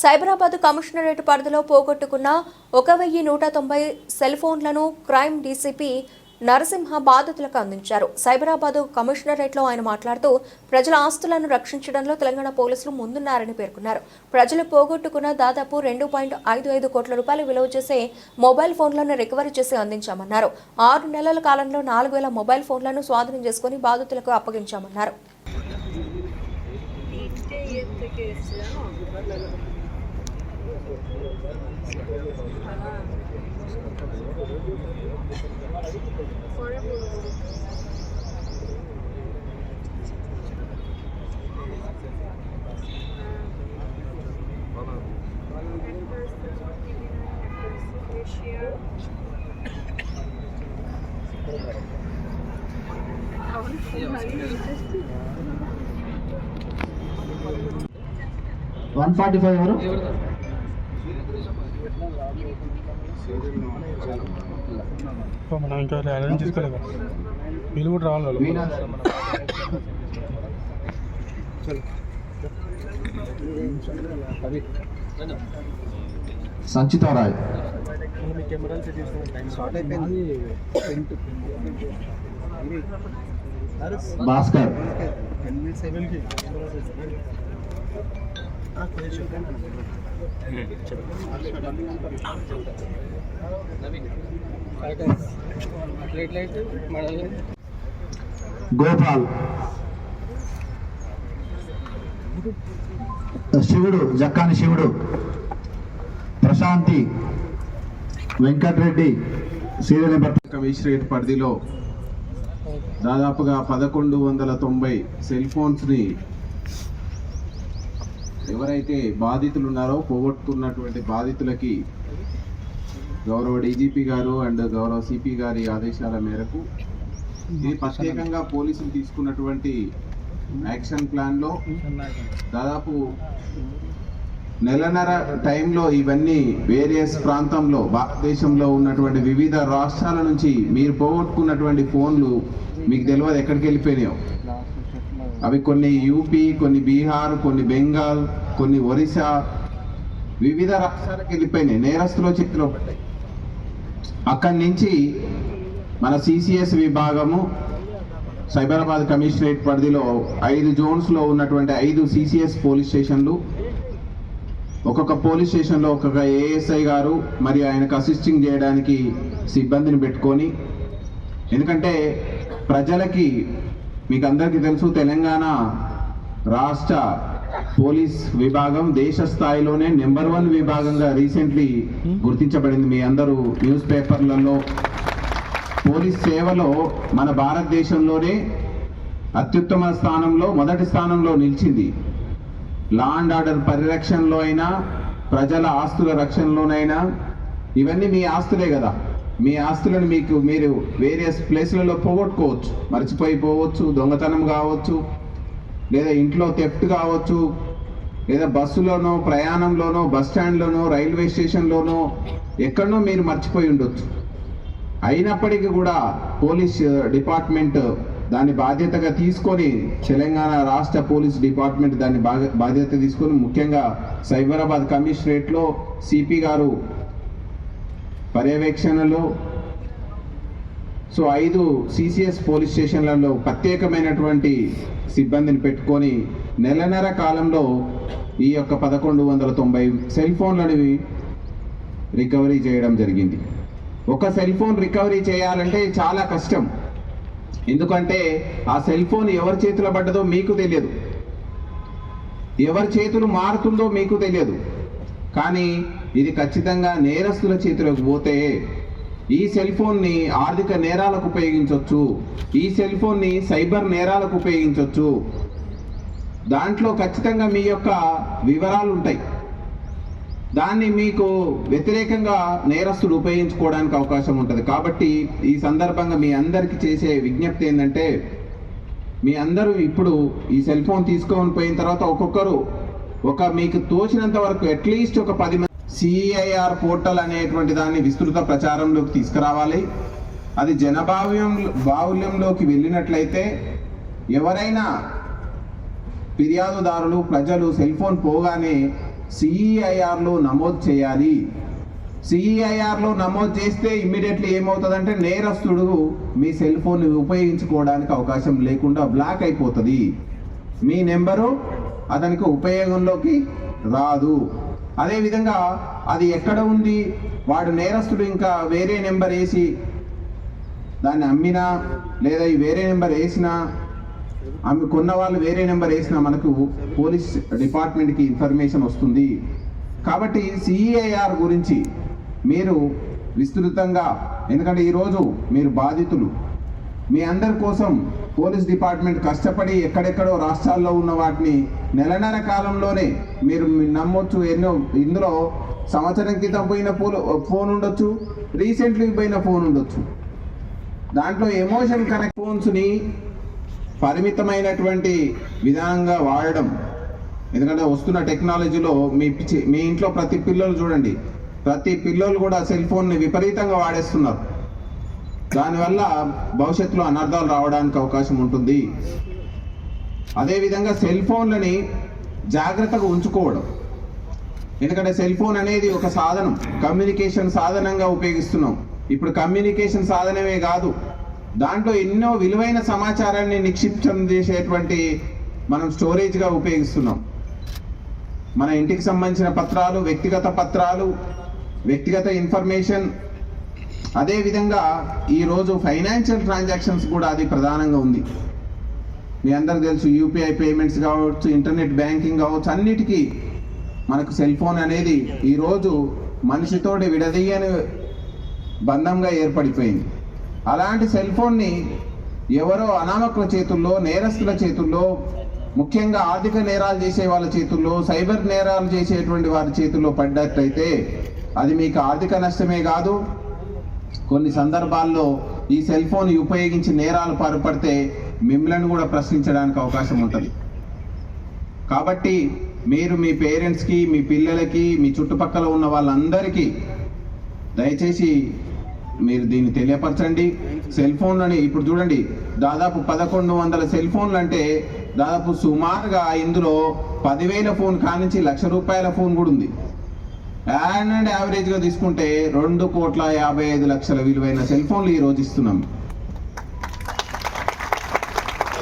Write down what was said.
Cyberabad commissionerate పరిధిలో పోగొట్టుకున్న ఒక వెయ్యి నూట తొంభై సెల్ ఫోన్లను క్రైమ్ డీసీపీ నరసింహ బాధితులకు అందించారు. సైబరాబాద్ కమిషనరేట్లో ఆయన మాట్లాడుతూ ప్రజల ఆస్తులను రక్షించడంలో తెలంగాణ పోలీసులు ముందున్నారని పేర్కొన్నారు. ప్రజలు పోగొట్టుకున్న దాదాపు రెండు పాయింట్ ఐదు ఐదు కోట్ల రూపాయలు విలువ చేసే మొబైల్ ఫోన్లను రికవరీ చేసి అందించామన్నారు. ఆరు నెలల కాలంలో నాలుగు వేల మొబైల్ ఫోన్లను స్వాధీనం చేసుకుని బాధితులకు అప్పగించామన్నారు. వన్ ఫార్టీ ఫైవ్ ఎవరు మనం ఇంకా అరేంజ్ తీసుకోలేదు వీళ్ళు కూడా రావాలి వాళ్ళు. సంచిత Roy Bhaskar Gopal. Shivudu జక్కాని Shivudu. Prashanthi. Venkatareddy serial number commissionerate పరిధిలో దాదాపుగా పదకొండు వందల తొంభై సెల్ ఫోన్స్ని ఎవరైతే బాధితులు ఉన్నారో పోగొట్టుకున్నటువంటి బాధితులకి గౌరవ డీజీపీ గారు అండ్ గౌరవ సిపి గారి ఆదేశాల మేరకు ఇది ప్రత్యేకంగా పోలీసులు తీసుకున్నటువంటి యాక్షన్ ప్లాన్లో దాదాపు నెలన్నర టైంలో ఇవన్నీ వేరియస్ ప్రాంతంలో భారతదేశంలో ఉన్నటువంటి వివిధ రాష్ట్రాల నుంచి మీరు పోగొట్టుకున్నటువంటి ఫోన్లు మీకు తెలియదు ఎక్కడికి వెళ్ళిపోయినాయో. అవి కొన్ని యూపీ కొన్ని బీహార్ కొన్ని బెంగాల్ కొన్ని ఒరిస్సా. వివిధ రాష్ట్రాలకు వెళ్ళిపోయినాయి. నేరస్తుల చేతిలో పడ్డాయి. అక్కడి నుంచి మన సిసిఎస్ విభాగము సైబరాబాద్ కమిషనరేట్ పరిధిలో ఐదు జోన్స్లో ఉన్నటువంటి ఐదు సిసిఎస్ పోలీస్ స్టేషన్లు ఒక్కొక్క పోలీస్ స్టేషన్లో ఒక్కొక్క ఏఎస్ఐ గారు మరి ఆయనకు అసిస్టింగ్ చేయడానికి సిబ్బందిని పెట్టుకొని ఎందుకంటే ప్రజలకి మీకు అందరికీ తెలుసు తెలంగాణ రాష్ట్ర పోలీస్ విభాగం దేశ స్థాయిలోనే నెంబర్ వన్ విభాగంగా రీసెంట్లీ గుర్తించబడింది. మీ అందరూ న్యూస్ పేపర్లలో పోలీస్ సేవలో మన భారతదేశంలోనే అత్యుత్తమ స్థానంలో మొదటి స్థానంలో నిలిచింది. లా అండ్ ఆర్డర్ పరిరక్షణలో అయినా ప్రజల ఆస్తుల రక్షణలోనైనా ఇవన్నీ మీ ఆస్తులే కదా. మీ ఆస్తులను మీకు మీరు వేరియస్ ప్లేస్లలో పోగొట్టుకోవచ్చు మర్చిపోయి పోవచ్చు దొంగతనం కావచ్చు లేదా ఇంట్లో థెఫ్ట్ కావచ్చు లేదా బస్సులోనో ప్రయాణంలోనో బస్ స్టాండ్లోనో రైల్వే స్టేషన్లోనో ఎక్కడనో మీరు మర్చిపోయి ఉండొచ్చు. అయినప్పటికీ కూడా పోలీస్ డిపార్ట్మెంట్ దాన్ని బాధ్యతగా తీసుకొని తెలంగాణ రాష్ట్ర పోలీస్ డిపార్ట్మెంట్ దాన్ని బాధ్యత తీసుకొని ముఖ్యంగా సైబరాబాద్ కమిషనరేట్లో సిపి గారు పర్యవేక్షణలో. సో ఐదు సిసిఎస్ పోలీస్ స్టేషన్లలో ప్రత్యేకమైనటువంటి సిబ్బందిని పెట్టుకొని నెలన్నర కాలంలో ఈ యొక్క పదకొండు వందల తొంభై సెల్ ఫోన్లని రికవరీ చేయడం జరిగింది. ఒక సెల్ ఫోన్ రికవరీ చేయాలంటే చాలా కష్టం. ఎందుకంటే ఆ సెల్ ఫోన్ ఎవరి చేతిలో పడ్డదో మీకు తెలియదు. ఎవరి చేతులు మారుతుందో మీకు తెలియదు. కానీ ఇది ఖచ్చితంగా నేరస్తుల చేతిలోకి పోతే ఈ సెల్ ఫోన్ని ఆర్థిక నేరాలకు ఉపయోగించవచ్చు ఈ సెల్ ఫోన్ని సైబర్ నేరాలకు ఉపయోగించవచ్చు దాంట్లో ఖచ్చితంగా మీ యొక్క వివరాలు ఉంటాయి దాన్ని మీకు వ్యతిరేకంగా నేరస్తుడు ఉపయోగించుకోవడానికి అవకాశం ఉంటుంది. కాబట్టి ఈ సందర్భంగా మీ అందరికీ చేసే విజ్ఞప్తి ఏంటంటే మీ అందరూ ఇప్పుడు ఈ సెల్ ఫోన్ తీసుకొని పోయిన తర్వాత ఒక్కొక్కరు ఒక మీకు తోచినంత వరకు అట్లీస్ట్ ఒక పది మంది సిఐఆర్ పోర్టల్ అనేటువంటి దాన్ని విస్తృత ప్రచారంలోకి తీసుకురావాలి. అది జనభావ్యం బాహుల్యంలోకి వెళ్ళినట్లయితే ఎవరైనా ఫిర్యాదుదారులు ప్రజలు సెల్ ఫోన్ పోగానే సిఈఐఆర్లో నమోదు చేయాలి. సిఈఐఆర్లో నమోదు చేస్తే ఇమ్మీడియట్లీ ఏమవుతుందంటే నేరస్తుడు మీ సెల్ ఫోన్ ఉపయోగించుకోవడానికి అవకాశం లేకుండా బ్లాక్ అయిపోతుంది. మీ నెంబరు అతనికి ఉపయోగంలోకి రాదు. అదేవిధంగా అది ఎక్కడ ఉంది? వాడు నేరస్తుడు ఇంకా వేరే నెంబర్ వేసి దాన్ని అమ్మినా లేదా ఈ వేరే నెంబర్ వేసినా అమ్మి కొన్న వాళ్ళు వేరే నెంబర్ వేసినా మనకు పోలీస్ డిపార్ట్మెంట్కి ఇన్ఫర్మేషన్ వస్తుంది. కాబట్టి సిఈఐఆర్ గురించి మీరు విస్తృతంగా ఎందుకంటే ఈరోజు మీరు బాధితులు. మీ అందరి కోసం పోలీస్ డిపార్ట్మెంట్ కష్టపడి ఎక్కడెక్కడో రాష్ట్రాల్లో ఉన్న వాటిని నెలన్నర కాలంలోనే మీరు నమ్మొచ్చు ఎన్నో ఇందులో సంవత్సరం క్రితం పోయిన ఫోన్ ఫోన్ ఉండొచ్చు రీసెంట్లీ పోయిన ఫోన్ ఉండొచ్చు. దాంట్లో ఎమోషన్ కనెక్ట్ ఫోన్స్ని పరిమితమైనటువంటి విధానంగా వాడడం. ఎందుకంటే వస్తున్న టెక్నాలజీలో మీ మీ ఇంట్లో ప్రతి పిల్లలు చూడండి. ప్రతి పిల్లలు కూడా సెల్ ఫోన్ని విపరీతంగా వాడేస్తున్నారు. దానివల్ల భవిష్యత్తులో అనర్థాలు రావడానికి అవకాశం ఉంటుంది. అదేవిధంగా సెల్ ఫోన్లని జాగ్రత్తగా ఉంచుకోవడం. ఎందుకంటే సెల్ ఫోన్ అనేది ఒక సాధనం. కమ్యూనికేషన్ సాధనంగా ఉపయోగిస్తున్నాం. ఇప్పుడు కమ్యూనికేషన్ సాధనమే కాదు దాంట్లో ఎన్నో విలువైన సమాచారాన్ని నిక్షిప్తం చేసేటువంటి మనం స్టోరేజ్గా ఉపయోగిస్తున్నాం. మన ఇంటికి సంబంధించిన పత్రాలు వ్యక్తిగత పత్రాలు వ్యక్తిగత ఇన్ఫర్మేషన్ అదేవిధంగా ఈరోజు ఫైనాన్షియల్ ట్రాన్సాక్షన్స్ కూడా అది ప్రధానంగా ఉంది. మీ అందరికి తెలుసు యూపీఐ పేమెంట్స్ కావచ్చు ఇంటర్నెట్ బ్యాంకింగ్ కావచ్చు అన్నిటికీ మనకు సెల్ ఫోన్ అనేది ఈరోజు మనిషితోటి విడదీయని బంధంగా ఏర్పడిపోయింది. అలాంటి సెల్ ఫోన్ని ఎవరో అనామకుల చేతుల్లో నేరస్తుల చేతుల్లో ముఖ్యంగా ఆర్థిక నేరాలు చేసే వాళ్ళ చేతుల్లో సైబర్ నేరాలు చేసేటువంటి వారి చేతుల్లో పడ్డట్లయితే అది మీకు ఆర్థిక నష్టమే కాదు కొన్ని సందర్భాల్లో ఈ సెల్ ఫోన్ ఉపయోగించి నేరాలు పాల్పడితే మిమ్మల్ని కూడా ప్రశ్నించడానికి అవకాశం ఉంటుంది. కాబట్టి మీరు మీ పేరెంట్స్కి మీ పిల్లలకి మీ చుట్టుపక్కల ఉన్న వాళ్ళందరికీ దయచేసి మీరు దీన్ని తెలియపరచండి. సెల్ ఫోన్లని ఇప్పుడు చూడండి దాదాపు పదకొండు వందల సెల్ ఫోన్లు అంటే దాదాపు సుమారుగా ఇందులో పదివేల ఫోన్ కానించి లక్ష రూపాయల ఫోన్ కూడా ఉంది. అండ్ యావరేజ్గా తీసుకుంటే రెండు కోట్ల యాభై ఐదు లక్షల విలువైన సెల్ ఫోన్లు ఈరోజు ఇస్తున్నాం.